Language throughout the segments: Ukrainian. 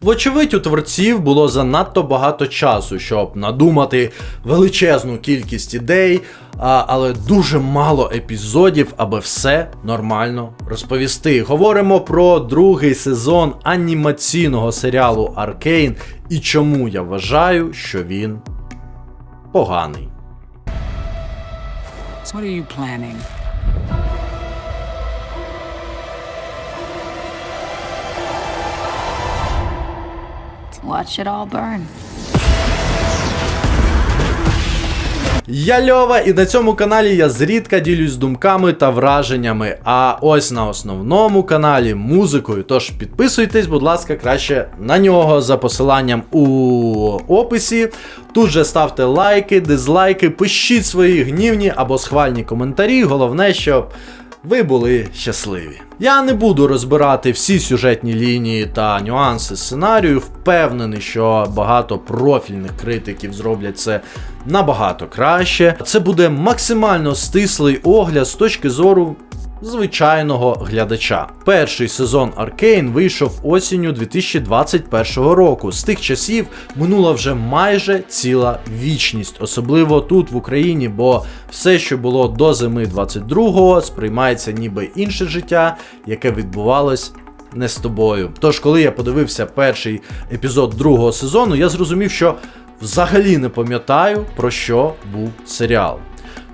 Вочевидь, у творців було занадто багато часу, щоб надумати величезну кількість ідей, а, але дуже мало епізодів, аби все нормально розповісти. Говоримо про другий сезон анімаційного серіалу Аркейн і чому я вважаю, що він поганий. What are you planning? Watch it all burn. Я Льова, і на цьому каналі я зрідка ділюсь думками та враженнями. А ось на основному каналі музикою. Тож підписуйтесь, будь ласка, краще на нього за посиланням у описі. Тут же ставте лайки, дизлайки, пишіть свої гнівні або схвальні коментарі. Головне, щоб ви були щасливі. Я не буду розбирати всі сюжетні лінії та нюанси сценарію. Впевнений, що багато профільних критиків зроблять це набагато краще. Це буде максимально стислий огляд з точки зору. Звичайного глядача. Перший сезон Аркейн вийшов осінню 2021 року. З тих часів минула вже майже ціла вічність, особливо тут в Україні, бо все, що було до зими 22-го, сприймається ніби інше життя, яке відбувалось не з тобою. Тож, коли я подивився перший епізод другого сезону, я зрозумів, що взагалі не пам'ятаю про що був серіал.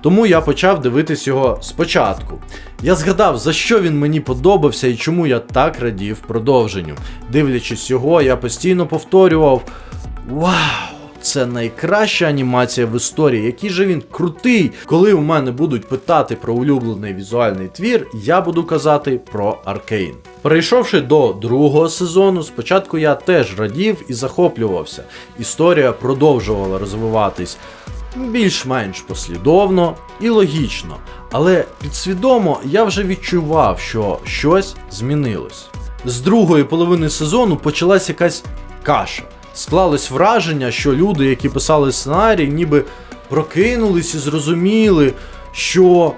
Тому я почав дивитись його спочатку. Я згадав, за що він мені подобався і чому я так радів продовженню. Дивлячись його, я постійно повторював: Вау! Це найкраща анімація в історії, який же він крутий. Коли у мене будуть питати про улюблений візуальний твір, я буду казати про Аркейн. Перейшовши до другого сезону, спочатку я теж радів і захоплювався. Історія продовжувала розвиватись більш-менш послідовно і логічно, але підсвідомо я вже відчував, що щось змінилось. З другої половини сезону почалась якась каша. Склалось враження, що люди, які писали сценарій, ніби прокинулись і зрозуміли, що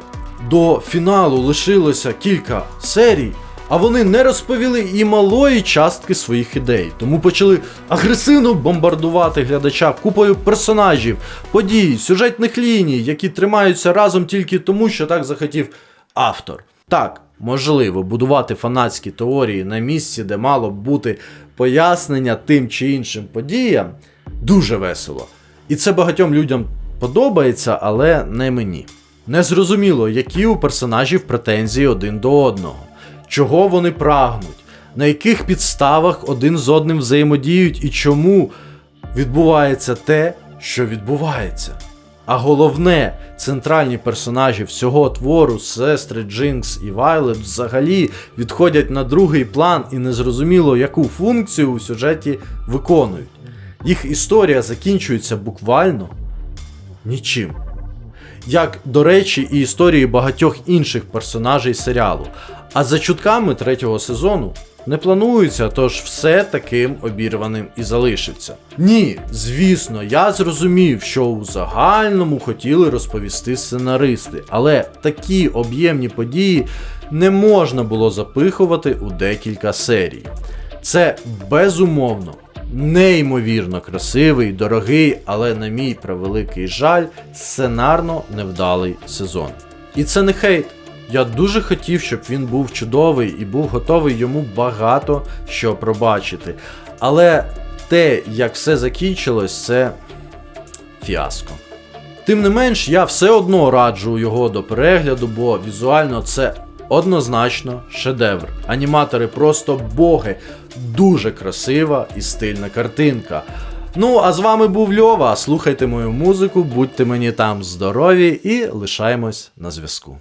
до фіналу лишилося кілька серій, а вони не розповіли і малої частки своїх ідей, тому почали агресивно бомбардувати глядача купою персонажів, подій, сюжетних ліній, які тримаються разом тільки тому, що так захотів автор. Так, можливо, будувати фанатські теорії на місці, де мало б бути пояснення тим чи іншим подіям, дуже весело. І це багатьом людям подобається, але не мені. Незрозуміло, які у персонажів претензії один до одного, чого вони прагнуть, на яких підставах один з одним взаємодіють і чому відбувається те, що відбувається. А головне, центральні персонажі всього твору, сестри Джинкс і Вайлет взагалі відходять на другий план і незрозуміло, яку функцію у сюжеті виконують. Їх історія закінчується буквально нічим. Як, до речі, і історії багатьох інших персонажей серіалу. А за чутками третього сезону не планується, тож все таким обірваним і залишиться. Ні, звісно, я зрозумів, що у загальному хотіли розповісти сценаристи, але такі об'ємні події не можна було запихувати у декілька серій. Це безумовно неймовірно красивий, дорогий, але, на мій превеликий жаль, сценарно невдалий сезон. І це не хейт. Я дуже хотів, щоб він був чудовий і був готовий йому багато що пробачити. Але те, як все закінчилось, це фіаско. Тим не менш, я все одно раджу його до перегляду, бо візуально це однозначно шедевр. Аніматори просто боги, дуже красива і стильна картинка. Ну, а з вами був Льова. Слухайте мою музику, будьте мені там здорові і лишаємось на зв'язку.